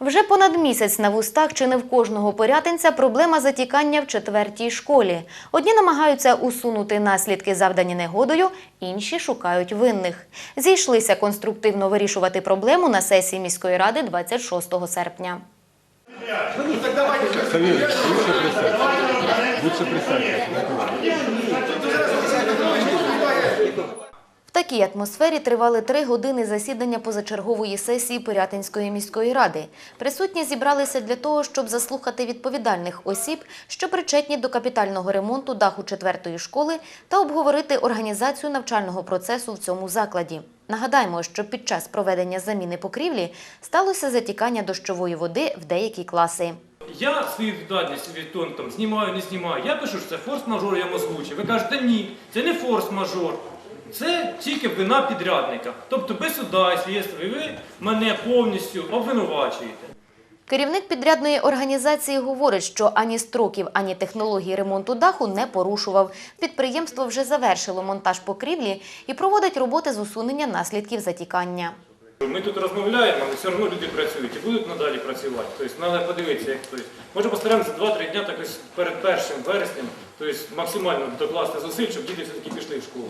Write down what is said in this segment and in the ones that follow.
Вже понад місяць на вустах чи не в кожного порятинця проблема затікання в четвертій школі. Одні намагаються усунути наслідки, завдані негодою, інші шукають винних. Зійшлися конструктивно вирішувати проблему на сесії міської ради 26 серпня. Лучше присядьте. Лучше присядьте. В такій атмосфері тривали три години засідання позачергової сесії Пирятинської міської ради. Присутні зібралися для того, щоб заслухати відповідальних осіб, що причетні до капітального ремонту даху четвертої школи, та обговорити організацію навчального процесу в цьому закладі. Нагадаємо, що під час проведення заміни покрівлі сталося затікання дощової води в деякі класи. Я свою відповідальність від того, там, знімаю, не знімаю. Я пишу, що це форс-мажор, я вам. Ви кажете, ні, це не форс-мажор. Це тільки вина підрядника. Тобто без суда слідства, і ви мене повністю обвинувачуєте. Керівник підрядної організації говорить, що ані строків, ані технології ремонту даху не порушував. Підприємство вже завершило монтаж покрівлі і проводить роботи з усунення наслідків затікання. Ми тут розмовляємо, але все одно люди працюють і будуть надалі працювати. Тобто треба подивитися, як тобто, може постараємося 2-3 дня так ось перед першим вереснем, тобто максимально докласти зусиль, щоб діти все-таки пішли в школу.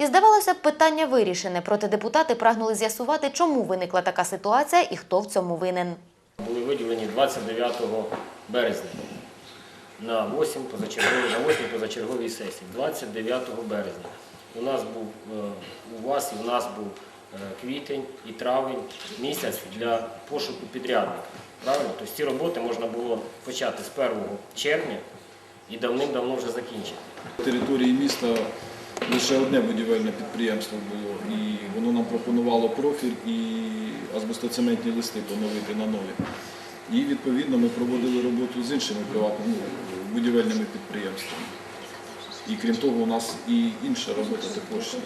І здавалося б, питання вирішене, проте депутати прагнули з'ясувати, чому виникла така ситуація і хто в цьому винен. були виділені 29 березня на 8 позачерговій, на 8 позачерговій сесії. 29 березня. У нас був е, у вас і у нас був е, квітень і травень місяць для пошуку підрядника. Правильно? Тобто ці роботи можна було почати з 1 червня і давним-давно вже закінчити. Території міста лише одне будівельне підприємство було, і воно нам пропонувало профіль і азбестоцементні листи поновити на нові. І відповідно ми проводили роботу з іншими приватними ну, будівельними підприємствами. І крім того, у нас і інша робота також є.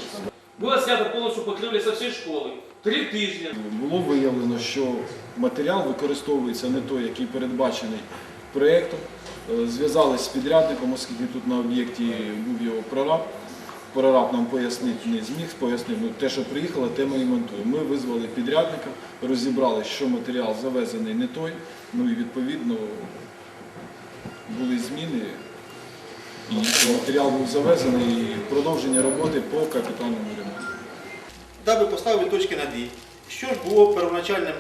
Було снято повністю покрівлі со всієї школи. Три тижні. Було виявлено, що матеріал використовується не той, який передбачений проєктом. Е, Зв'язались з підрядником, оскільки тут на об'єкті був його прораб. Прораб нам пояснити не зміг, пояснив, ну, те, що приїхало, те ми і монтуємо. Ми визвали підрядника, розібрали, що матеріал завезений не той, ну і відповідно були зміни. І матеріал був завезений, і продовження роботи по капітальному ремонту. Даби поставили точки над «і». Що ж було первоначальним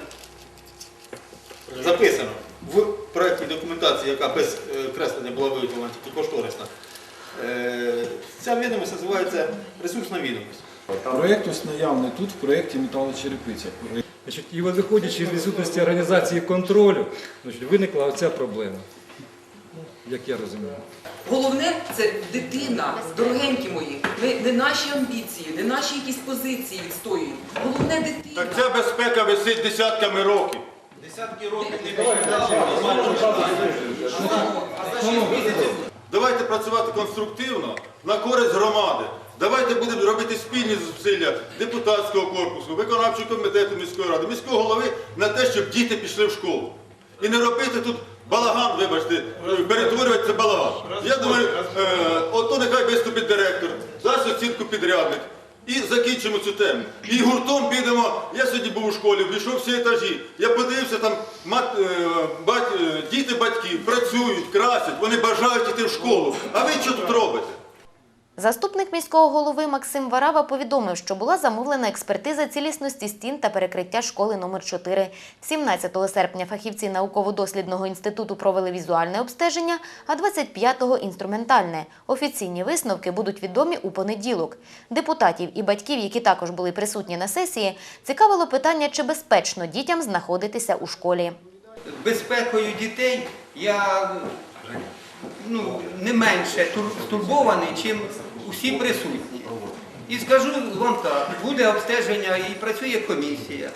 записано в проєктній документації, яка без е, креслення була виготовлена, тільки кошторисна. Е, Ця відомість називається ресурсна відомість. Проєкт ось наявний тут в проєкті металочерепиця. Значить, і виходячи з відсутності організації контролю, значить, виникла оця проблема, як я розумію. Головне це дитина, дорогенькі мої. Ми не наші амбіції, не наші якісь позиції відстоюємо. Головне дитина. Так ця безпека висить десятками років. Десятки років Давайте працювати конструктивно на користь громади. Давайте будемо робити спільні зусилля депутатського корпусу, виконавчого комітету міської ради, міського голови на те, щоб діти пішли в школу. І не робити тут балаган, вибачте, перетворювати це балаган. Я думаю, е, ото нехай виступить директор, дасть оцінку підрядник. І закінчимо цю тему. І гуртом підемо. Я сьогодні був у школі, прийшов всі етажі. Я подивився, там мат, е, бать, е, діти батьків працюють, красять, вони бажають йти в школу. А ви що тут робите? Заступник міського голови Максим Варава повідомив, що була замовлена експертиза цілісності стін та перекриття школи номер 4 17 серпня фахівці науково-дослідного інституту провели візуальне обстеження, а 25-го – інструментальне. Офіційні висновки будуть відомі у понеділок. Депутатів і батьків, які також були присутні на сесії, цікавило питання, чи безпечно дітям знаходитися у школі. безпекою дітей я ну, не менше тур- стурбований, чим усі присутні. І скажу вам так, буде обстеження і працює комісія.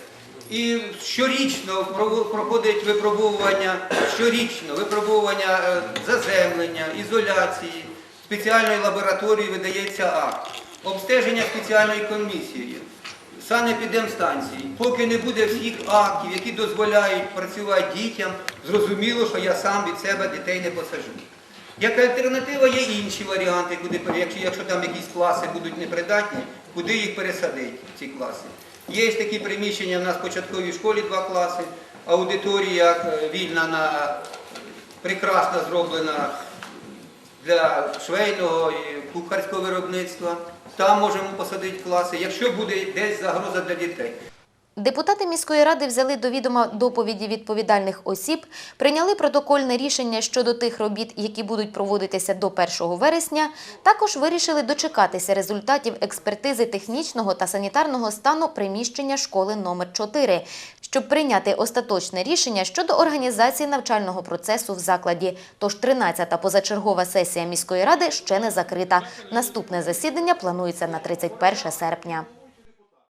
І щорічно проходить випробовування, щорічно випробовування е, заземлення, ізоляції, спеціальної лабораторії видається акт. Обстеження спеціальної комісії санепідемстанції. Поки не буде всіх актів, які дозволяють працювати дітям, зрозуміло, що я сам від себе дітей не посажу. Як альтернатива є інші варіанти, куди, якщо, якщо там якісь класи будуть непридатні, куди їх пересадити, ці класи. Є такі приміщення в нас в початковій школі два класи, аудиторія е, вільна на прекрасно зроблена для швейного і кухарського виробництва. Там можемо посадити класи, якщо буде десь загроза для дітей. Депутати міської ради взяли до відома доповіді відповідальних осіб, прийняли протокольне рішення щодо тих робіт, які будуть проводитися до 1 вересня. Також вирішили дочекатися результатів експертизи технічного та санітарного стану приміщення школи номер 4, щоб прийняти остаточне рішення щодо організації навчального процесу в закладі. Тож 13-та позачергова сесія міської ради ще не закрита. Наступне засідання планується на 31 серпня.